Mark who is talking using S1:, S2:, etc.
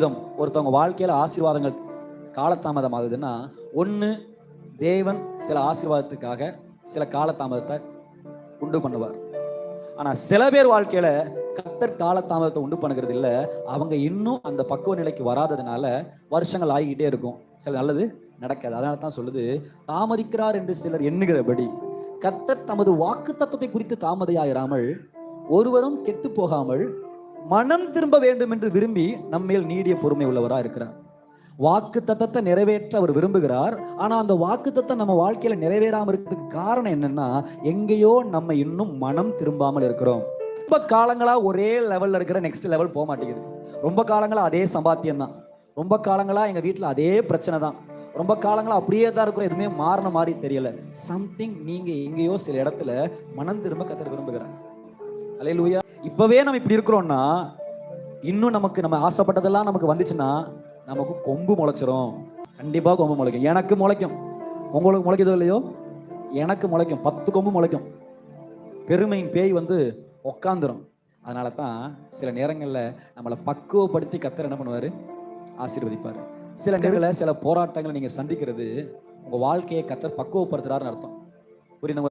S1: விதம். ஒருத்தவங்க வாழ்க்கையில ஆசீர்வாதங்கள் காலதாமதம் ஆகுதுன்னா ஒண்ணு தேவன் சில ஆசீர்வாதத்துக்காக சில காலதாமதத்தை உண்டு பண்ணுவார். ஆனா சில பேர் வாழ்க்கையில கத்தர் காலதாமதத்தை உண்டு பண்ணுகிறது இல்ல. அவங்க இன்னும் அந்த பக்குவ நிலைக்கு வராததுனால வருஷங்கள் ஆகிக்கிட்டே இருக்கும். சில நல்லது நடக்காது. அதனால தான் சொல்லுது தாமதிக்கிறார் என்று சிலர் எண்ணுகிறபடி கத்தர் தமது வாக்கு தத்துவத்தை குறித்து தாமதையாயிராமல் ஒருவரும் கெட்டு போகாமல் மனம் திரும்ப வேண்டும் என்று விரும்பி நம்மேல் நீடிய பொறுமை உள்ளவரா இருக்கிறார். வாக்கு தத்தத்தை நிறைவேற்ற அவர் விரும்புகிறார். ஆனா அந்த வாக்கு தத்தம் நம்ம வாழ்க்கையில நிறைவேறாம இருக்கிறதுக்கு காரணம் என்னன்னா எங்கேயோ நம்ம இன்னும் மனம் திரும்பாமல் இருக்கிறோம். ரொம்ப காலங்களா ஒரே லெவல்ல இருக்கிற நெக்ஸ்ட் லெவல் போக மாட்டேங்குது. ரொம்ப காலங்களா அதே சம்பாத்தியம் தான். ரொம்ப காலங்களா எங்க வீட்டுல அதே பிரச்சனை தான். ரொம்ப காலங்களா அப்படியே தான் இருக்கிறோம். எதுவுமே மாறின மாதிரி தெரியல. சம்திங் நீங்க எங்கேயோ சில இடத்துல மனம் திரும்ப கத்தர் விரும்புகிறார். அலையிலூயா இப்பவே நம்ம இப்படி இருக்கிறோம்னா இன்னும் நமக்கு நம்ம ஆசைப்பட்டதெல்லாம் நமக்கு வந்துச்சுன்னா நமக்கு கொம்பு முளைச்சிரும். கண்டிப்பா கொம்பு முளைக்கும். எனக்கு முளைக்கும். உங்களுக்கு முளைக்குதோ இல்லையோ? எனக்கு முளைக்கும். பத்து கொம்பு முளைக்கும். பெருமையின் பேய் வந்து உக்காந்துரும். அதனால தான் சில நேரங்களில் நம்மளை பக்குவப்படுத்தி கத்தர் என்ன பண்ணுவாரு? ஆசீர்வதிப்பார். சில நேரங்களில் சில போராட்டங்களை நீங்க சந்திக்கிறது உங்க வாழ்க்கையை கத்தர் பக்குவப்படுத்துறாருன்னு அர்த்தம். புரியுது